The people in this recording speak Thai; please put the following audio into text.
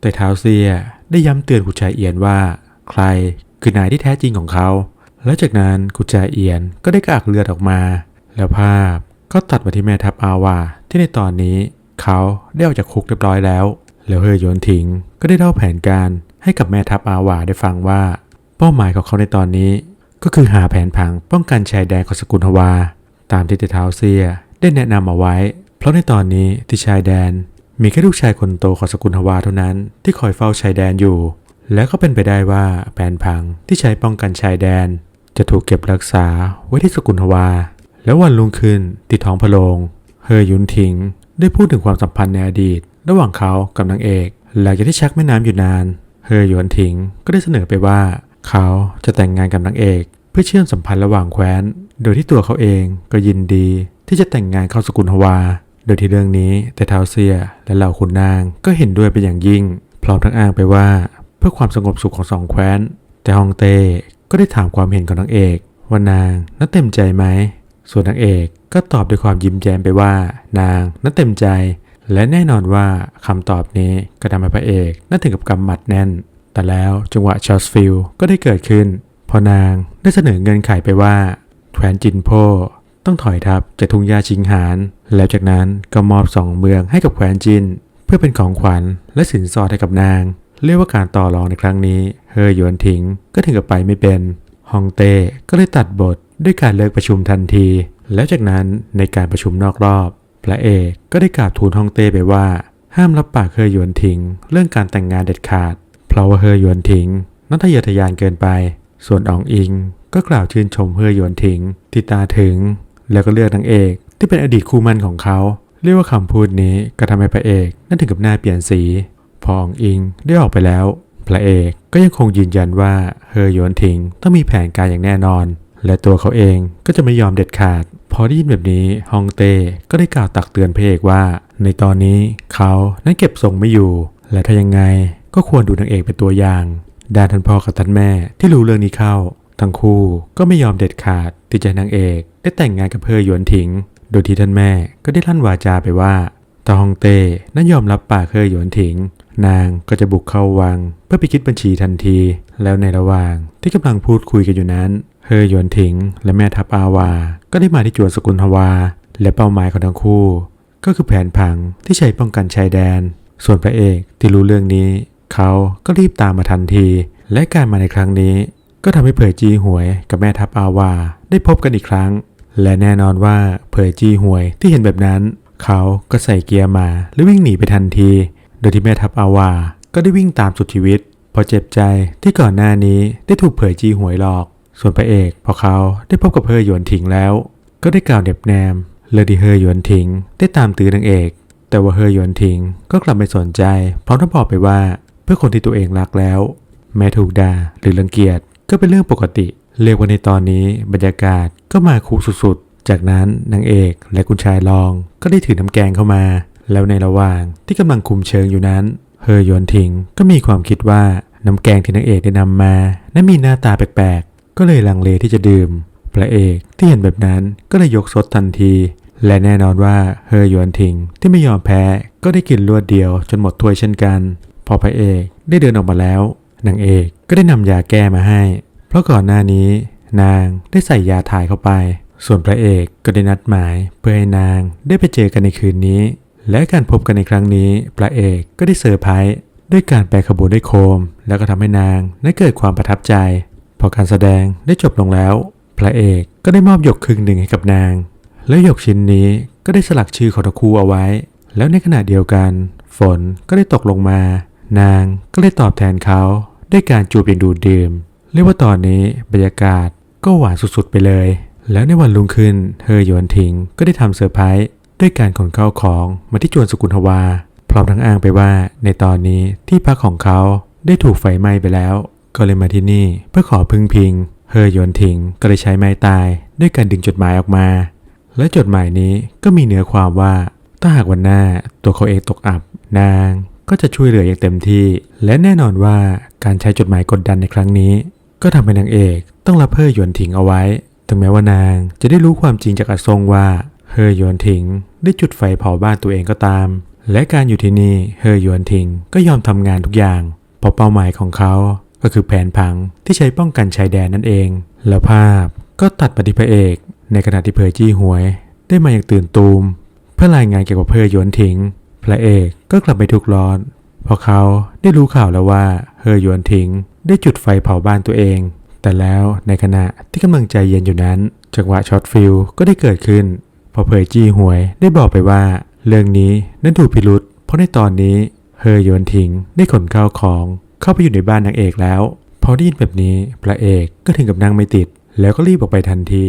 แต่เท้าเซียได้ย้ำเตือนกุชายเอียนว่า ใครคือนายที่แท้จริงของเขา และจากนั้นกุชายเอียนก็ได้กากเลือดออกมา แล้วภาพก็ตัดมาที่แม่ทัพอาวา ที่ในตอนนี้เขาได้ออกจากคุกเรียบร้อยแล้ว แล้วเฮยโยนถิงก็ได้เล่าแผนการให้กับแม่ทัพอาวาได้ฟังว่า เป้าหมายของเขาในตอนนี้ ก็คือหาแผนผังป้องกันชายแดนของสกุลทวา ตามที่เท้าเซียได้แนะนำเอาไว้ เพราะในตอนนี้ที่ชายแดน มีแค่ลูกชายคนโตของสกุลทวาเท่านั้นที่คอยเฝ้าชายแดนอยู่ และก็เป็นไปได้ว่าแผนผังที่ใช้ป้องกันชายแดน จะถูกเก็บรักษาไว้ที่สกุลทวา แล้ววันรุ่งขึ้นที่ท้องพระโรงเฮอยุนถิง ได้พูดถึงความสัมพันธ์ในอดีต ระหว่างเขากับนางเอก หลังจากที่ชักแม่น้ำอยู่นาน เฮอหยวนถิงก็ได้เสนอไปว่า เขาจะแต่งงานกับนางเอก เพื่อเชื่อมสัมพันธ์ระหว่างแคว้น โดยที่ตัวเขาเองก็ยินดีที่จะแต่งงานเข้าสกุลฮวา โดยที่เรื่องนี้แต่เท้าเซียและเหล่าคุณนางก็เห็นด้วยเป็นอย่างยิ่ง พร้อมทั้งอ้างไปว่า เพื่อความสงบสุขของสองแคว้น แต่ฮองเต้ก็ได้ถามความเห็นของนางเอกว่านางนั้นเต็มใจไหม ส่วนนางเอกก็ตอบด้วยความยิ้มแย้มไปว่า นางนั้นเต็มใจ และแน่นอนว่าคำตอบนี้ก็ทำให้พระเอกน่าถึงกับกำหมัดแน่น แต่แล้วจังหวะชอสฟิลก็ได้เกิดขึ้น พอนางได้เสนอเงินไขไปว่าแคว้นจินโพ ต้องถอยทัพจากทุงหญ้าชิงหาน แล้วจากนั้นก็มอบสองเมืองให้กับแคว้นจิน เพื่อเป็นของขวัญและสินสอดให้กับนาง เรียกว่าการต่อรองในครั้งนี้ เฮอหยวนถิงก็ถึงกับไปไม่เป็นฮองเต้ก็เลยตัดบทด้วยการเลิกประชุมทันที แล้วจากนั้นในการประชุมนอกรอบ พระเอกก็ได้กราบทูลฮองเต้ไปว่า ห้ามรับปากเฮอหยวนถิง เรื่องการแต่งงานเด็ดขาด เพราะว่าเฮอหยวนถิงนั้นทะเยอทะยานเกินไป ส่วนอองอิงก็กล่าวชื่นชมเฮอหยวนถิงที่ตาถึง แล้วก็เลือกนางเอก ที่เป็นอดีตคู่มั่นของเขา เรียกว่าคำพูดนี้ก็ทำให้พระเอก นั่นถึงกับหน้าเปลี่ยนสี พอองอิงได้ออกไปแล้ว พระเอกก็ยังคงยืนยันว่าเฮอหยนถิงต้องมีแผนการอย่างแน่นอน และตัวเขาเองก็จะไม่ยอมเด็ดขาด พอได้ยินแบบนี้ฮองเต้ก็ได้กล่าวตักเตือนพระเอกว่า ในตอนนี้เขานั้นเก็บทรงไม่อยู่ และถ้ายังไงก็ควรดูนางเอกเป็นตัวอย่างด้านท่านพ่อกับท่านแม่ที่รู้เรื่องนี้เข้า ทั้งคู่ก็ไม่ยอมเด็ดขาดที่จะนางเอกได้แต่งงานกับเฮอหยวนถิง โดยที่ท่านแม่ก็ได้ลั่นวาจาไปว่าถ้าฮองเต้นั้นยอมรับปากเฮอหยวนถิง นางก็จะบุกเข้าวัง เพื่อไปคิดบัญชีทันที แล้วในระหว่างที่กำลังพูดคุยกันอยู่นั้นเฮอหยวนถิง และแม่ทัพอาวา ก็ได้มาที่จวนสกุลทวา และเป้าหมายของทั้งคู่ ก็คือแผนผังที่ใช้ป้องกันชายแดน ส่วนพระเอกที่รู้เรื่องนี้ เขาก็รีบตามมาทันที และการมาในครั้งนี้ ก็ทำให้เผยจีหวยกับแม่ทัพอาวา ได้พบกันอีกครั้ง และแน่นอนว่าเผยจีหวยที่เห็นแบบนั้น เขาก็ใส่เกียร์มาและวิ่งหนีไปทันที โดยที่แม่ทัพอาวา ก็ได้วิ่งตามสุดชีวิตพอเจ็บใจที่ก่อนหน้านี้ได้ถูกเผยจีหวยหลอก ส่วนพระเอกพอเขาได้พบกับเฮอหยวนถิงแล้ว ก็ได้กล่าวเด็บแนมเลยที่เฮอหยวนถิงได้ตามตื้อนางเอก แต่ว่าเฮอหยวนถิงก็กลับไม่สนใจพร้อมทั้งบอกไปว่า เพื่อคนที่ตัวเองรักแล้ว แม้ถูกด่าหรือรังเกียจ ก็เป็นเรื่องปกติ เรียกว่าในตอนนี้บรรยากาศก็มาคุสุดๆ จากนั้นนางเอกและคุณชายรองก็ได้ถือน้ำแกงเข้ามา แล้วในระหว่างที่กำลังคุมเชิงอยู่นั้น เฮอหยวนถิงก็มีความคิดว่าน้ำแกงที่นางเอกได้นำมา นั้นมีหน้าตาแปลกๆ ก็เลยลังเลที่จะดื่ม พระเอกที่เห็นแบบนั้นก็เลยยกซดทันที และแน่นอนว่าเฮอหยวนถิงที่ไม่ยอมแพ้ก็ได้กินรวดเดียวจนหมดถ้วยเช่นกัน พอพระเอกได้เดินออกมาแล้ว นางเอกก็ได้นำยาแก้มาให้ เพราะก่อนหน้านี้ นางได้ใส่ยาถ่ายเข้าไป ส่วนพระเอกก็ได้นัดหมาย เพื่อให้นางได้ไปเจอกันในคืนนี้ และการพบกันในครั้งนี้ พระเอกก็ได้เซอร์ไพรส์ด้วยการแปลขบวนด้วยโคม แล้วก็ทำให้นางได้เกิดความประทับใจ พอการแสดงได้จบลงแล้ว พระเอกก็ได้มอบหยกครึ่งหนึ่งให้กับนาง แล้วหยกชิ้นนี้ก็ได้สลักชื่อของทั้งคู่เอาไว้ แล้วในขณะเดียวกัน ฝนก็ได้ตกลงมา นางก็เลยตอบแทนเขา ด้วยการจูบอย่างดูดดื่ม เรียกว่าตอนนี้บรรยากาศก็หวานสุดๆไปเลย แล้วในวันรุ่งขึ้นเฮอหยวนถิงก็ได้ทำเซอร์ไพรส์ด้วยการขนเข้าของมาที่จวนสกุลทวา พร้อมทั้งอ้างไปว่าในตอนนี้ที่พักของเขาได้ถูกไฟไหม้ไปแล้ว ก็เลยมาที่นี่เพื่อขอพึ่งพิง เฮอหยวนถิงก็เลยใช้ไม้ตาย ด้วยการดึงจดหมายออกมา และจดหมายนี้ก็มีเนื้อความว่าถ้าหากวันหน้าตัวเขาเองตกอับนาง ก็จะช่วยเหลืออย่างเต็มที่ และแน่นอนว่าการใช้จดหมายกดดันในครั้งนี้ ก็ทำให้นางเอกต้องรับเฮอหยวนถิงเอาไว้ ถึงแม้ว่านางจะได้รู้ความจริงจากอาซงว่าเฮอหยวนถิงได้จุดไฟเผาบ้านตัวเองก็ตาม และการอยู่ที่นี่เฮอหยวนทิงก็ยอมทำงานทุกอย่างเพราะเป้าหมายของเขาก็คือแผนผังที่ใช้ป้องกันชายแดนนั่นเอง แล้วภาพก็ตัดปที่พระเอก ในขณะที่เพอจี้หวย ได้มาอย่างตื่นตูม เพื่อรายงานเกี่ยวกับเพอหยวนทิง ระเอกก็กลับไปทุกร้อน เพราะเขาได้รู้ข่าวแล้วว่าเฮอหยวนทิงได้จุดไฟเผาบ้านตัวเอง แต่แล้วในขณะที่กำลังใจเย็นอยู่นั้น จังหวะช็อตฟิลก็ได้เกิดขึ้นพอเผยจี้หวยได้บอกไปว่า เรื่องนี้นั้นถูกพิรุษเพราะในตอนนี้เฮอหยวนทิงได้ขนข้าวของเข้าไปอยู่ในบ้านนางเอกแล้ว พอได้ยินแบบนี้พระเอกก็ถึงกับนั่งไม่ติด แล้วก็รีบออกไปทันที